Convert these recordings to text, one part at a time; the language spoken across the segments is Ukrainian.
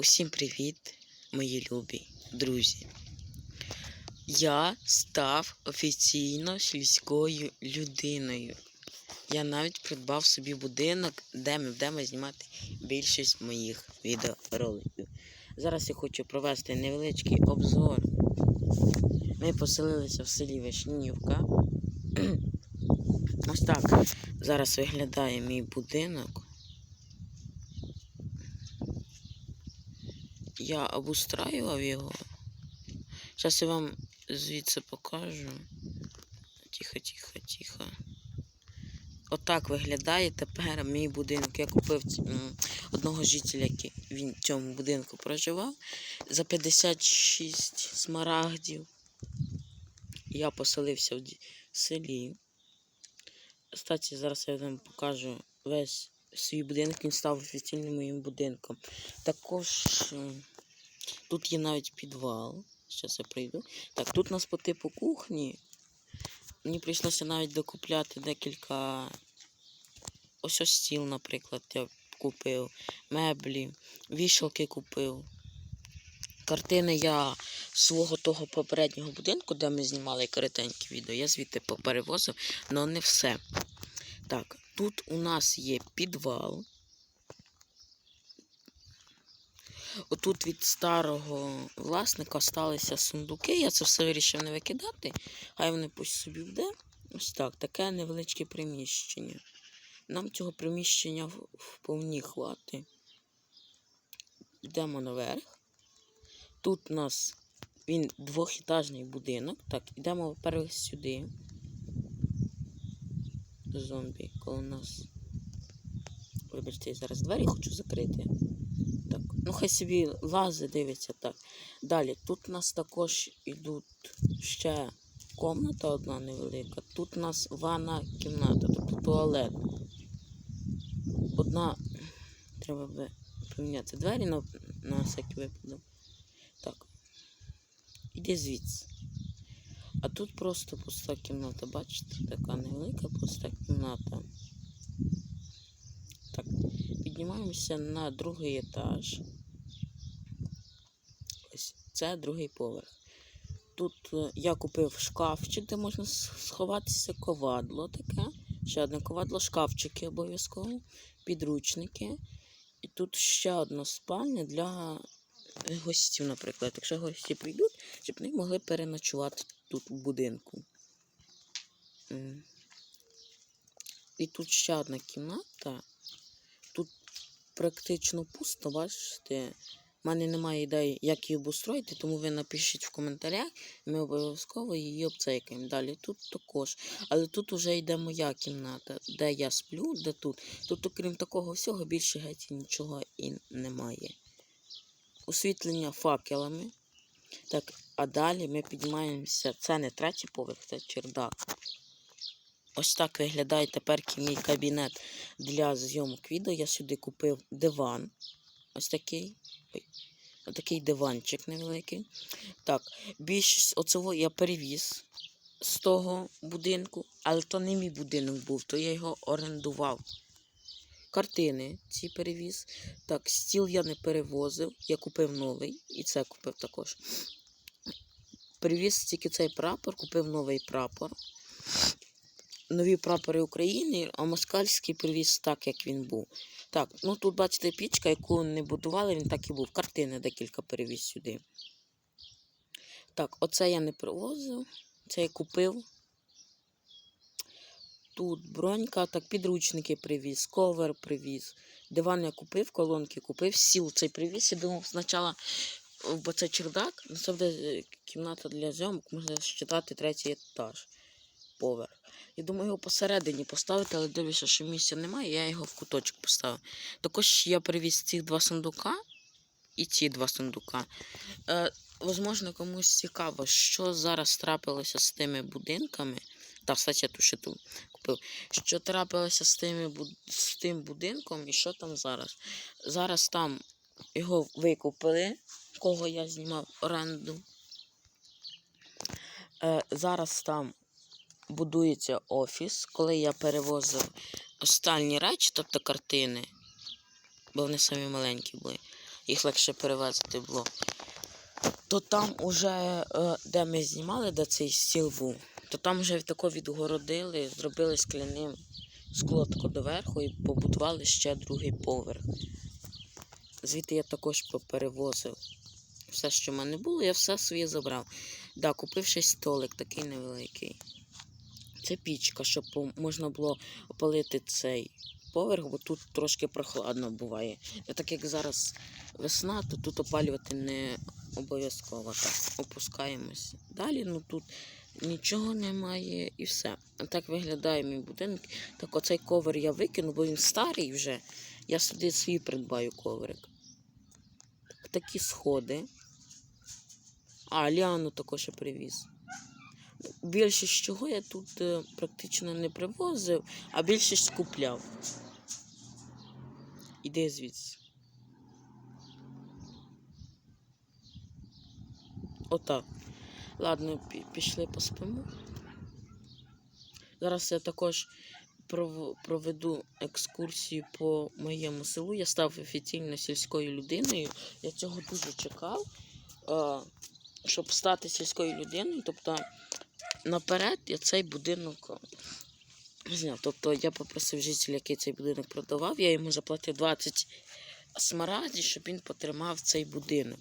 Усім привіт, мої любі друзі. Я став офіційно сільською людиною. Я навіть придбав собі будинок, де ми будемо знімати більшість моїх відеороликів. Зараз я хочу провести невеличкий обзор. Ми поселилися в селі Вишнівка. Ось так зараз виглядає мій будинок. Я обустраював його. Зараз я вам звідси покажу. Тихо, тихо, тихо. Отак виглядає тепер мій будинок. Я купив одного жителя, який він в цьому будинку проживав. За 56 смарагдів. Я поселився в селі. Кстати, зараз я вам покажу весь свій будинок. Він став офіційним моїм будинком. Також тут є навіть підвал. Зараз я прийду. Так, тут у нас по типу кухні. Мені прийшлося навіть докупляти декілька. Ось ось стіл, наприклад, я купив, меблі, вішалки купив. Картини я свого того попереднього будинку, де ми знімали коротенькі відео, я звідти поперевозив, але не все. Так, тут у нас є підвал. Отут від старого власника сталися сундуки. Я це все вирішив не викидати. Хай вони пусть собі буде. Ось так, таке невеличке приміщення. Нам цього приміщення вповні хвати. Йдемо наверх. Тут у нас він двохітажний будинок. Так, йдемо вперед сюди. Зомбі коло нас. Вибачте, я зараз двері хочу закрити. Ну хай собі лази дивиться так. Далі, тут у нас також йдуть ще комната одна невелика. Тут у нас ванна кімната, тобто туалет. Одна. Треба би поміняти двері на, на всякий випадок. Так. Іди звідси. А тут просто пуста кімната, бачите? Така невелика пуста кімната. Так, піднімаємося на другий етаж. Це другий поверх. Тут е, я купив шкафчик, де можна сховатися ковадло таке. Ще одне ковадло, шкафчики обов'язково, підручники. І тут ще одна спальня для гостів, наприклад. Якщо гості прийдуть, щоб вони могли переночувати тут у будинку. І тут ще одна кімната. Тут практично пусто, бачите. У мене немає ідей, як її обустроїти, тому ви напишіть в коментарях, ми обов'язково її обцейкаємо. Далі тут також. Але тут вже йде моя кімната, де я сплю, де тут. Тут, окрім такого всього, більше геть нічого і немає. Освітлення факелами. Так, а далі ми піднімаємося. Це не третій поверх, це чердак. Ось так виглядає тепер мій кабінет для зйомок відео. Я сюди купив диван. Ось такий. Ой. Такий диванчик невеликий. Так, більшість оцього я перевіз з того будинку, але то не мій будинок був, то я його орендував. Картини ці перевіз. Так, стіл я не перевозив, я купив новий, і це купив також. Привіз тільки цей прапор, купив новий прапор. Нові прапори України, а москальський привіз так, як він був. Так, ну тут бачите пічка, яку не будували, він так і був. Картини декілька перевіз сюди. Так, оце я не привозив, це я купив. Тут бронька, так, підручники привіз, ковер привіз. Диван я купив, колонки купив, сіл цей привіз. Я думав спочатку, бо це чердак, буде е, кімната для зйомок, можна считати третій етаж, поверх. Я думаю, його посередині поставити, але дивлюся, що місця немає, я його в куточок поставив. Також я привіз ці два сундука і ці два сундука. Е, Возможно, комусь цікаво, що зараз трапилося з тими будинками. Та, кстати, я ту ще ту купив. Що трапилося з, тими, з тим будинком і що там зараз? Зараз там його викупили, кого я знімав оренду. Е, зараз там будується офіс, коли я перевозив останні речі, тобто картини, бо вони самі маленькі були. їх легше перевезти було. То там уже, е, де ми знімали, де цей стіл був, то там вже тако відгородили, зробили скляним скло тако доверху і побудували ще другий поверх. Звідти я також поперевозив все, що в мене було, я все своє забрав. Да, купив ще столик такий невеликий. Це пічка, щоб можна було опалити цей поверх, бо тут трошки прохладно буває. А так як зараз весна, то тут опалювати не обов'язково. Так, опускаємось. Далі ну тут нічого немає і все. А так виглядає мій будинок. Так оцей ковер я викину, бо він старий вже. Я сюди свій придбаю коврик. Так, такі сходи. А, Ліану також я привіз. Більшість чого я тут е, практично не привозив, а більшість купляв. Іди звідси. Отак. Ладно, пі- пішли поспимо. Зараз я також проведу екскурсію по моєму селу. Я став офіційно сільською людиною. Я цього дуже чекав, е, щоб стати сільською людиною. Тобто наперед я цей будинок е, зняв. Тобто я попросив жителя, який цей будинок продавав, я йому заплатив 20 смарагдів, щоб він потримав цей будинок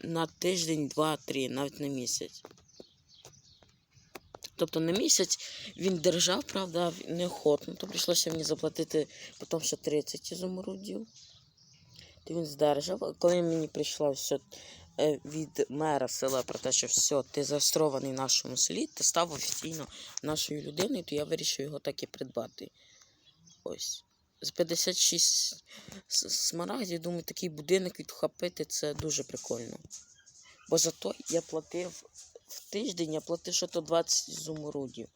на тиждень, два-три, навіть на місяць. Тобто на місяць він держав, правда, неохотно, то прийшлося мені заплатити потім ще 30 ізумрудів. То він здержав. Коли мені прийшло все від мера села про те, що все, ти зареєстрований в нашому селі, ти став офіційно нашою людиною, то я вирішив його так і придбати. Ось. З 56 с- смарагдів, думаю, такий будинок відхопити це дуже прикольно. Бо зато я платив в тиждень, я платив що то 20 зумрудів.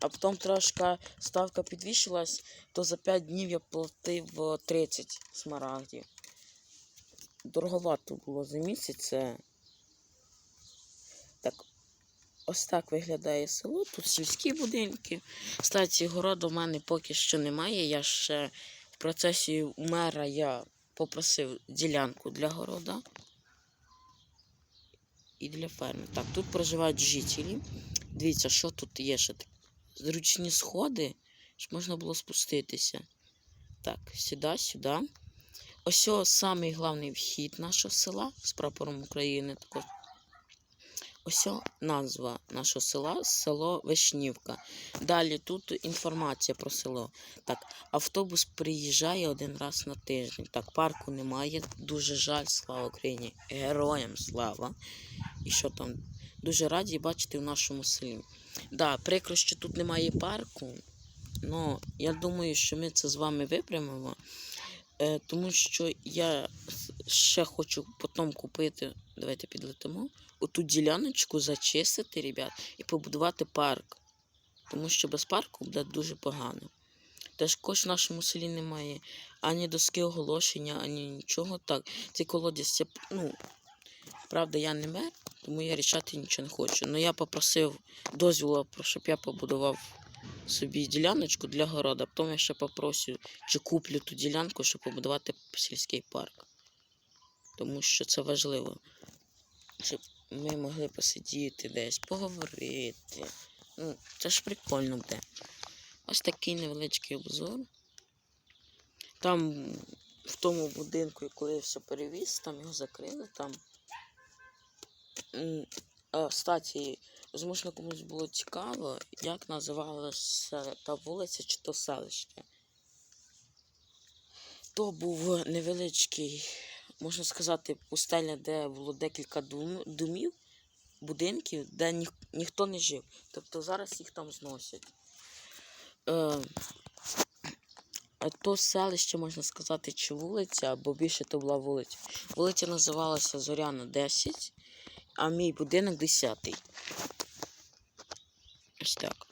А потім трошки ставка підвищилась, то за 5 днів я платив е, 30 смарагдів. Дороговато було за місяць. Це... Так, ось так виглядає село. Тут сільські будинки. Кстати, городу в мене поки що немає. Я ще в процесі мера я попросив ділянку для города і для ферми. Так, тут проживають жителі. Дивіться, що тут є ще. Зручні сходи, щоб можна було спуститися. Так, сюди, сюди. Ось самий головний вхід нашого села з прапором України. Також. Ось назва нашого села село Вишнівка. Далі тут інформація про село. Так, автобус приїжджає один раз на тиждень. Так, парку немає. Дуже жаль, слава Україні. Героям слава. І що там? Дуже раді бачити в нашому селі. Да, прикро, що тут немає парку. Ну, я думаю, що ми це з вами виправимо. Е, тому що я ще хочу потім купити. Давайте підлетимо. Оту діляночку зачистити, ребят, і побудувати парк. Тому що без парку буде дуже погано. Також в нашому селі немає ані доски оголошення, ані нічого. Так, цей колодязь, ну, правда, я не мер, тому я рішати нічого не хочу. Ну я попросив дозволу, щоб я побудував собі діляночку для города. Потім я ще попросив, чи куплю ту ділянку, щоб побудувати сільський парк. Тому що це важливо. Щоб ми могли посидіти десь, поговорити. Ну, це ж прикольно буде. Ось такий невеличкий обзор. Там в тому будинку, коли я все перевіз, там його закрили, там. А, кстати, можливо, комусь було цікаво, як називалася та вулиця чи то селище. То був невеличкий, можна сказати, пустеля, де було декілька домів, будинків, де ніх, ніхто не жив. Тобто зараз їх там зносять. Е, то селище, можна сказати, чи вулиця, або більше то була вулиця. Вулиця називалася Зоряна 10, а мій будинок 10. Так.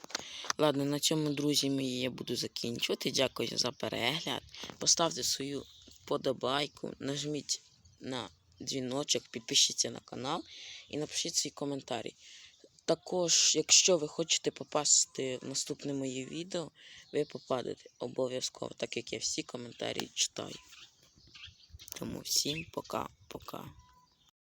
Ладно, на цьому, друзі мої, я буду закінчувати. Дякую за перегляд. Поставте свою подобайку, нажміть на дзвіночок, підпишіться на канал і напишіть свій коментарі. Також, якщо ви хочете попасти в наступне моє відео, ви попадете обов'язково, так як я всі коментарі читаю. Тому всім пока-пока.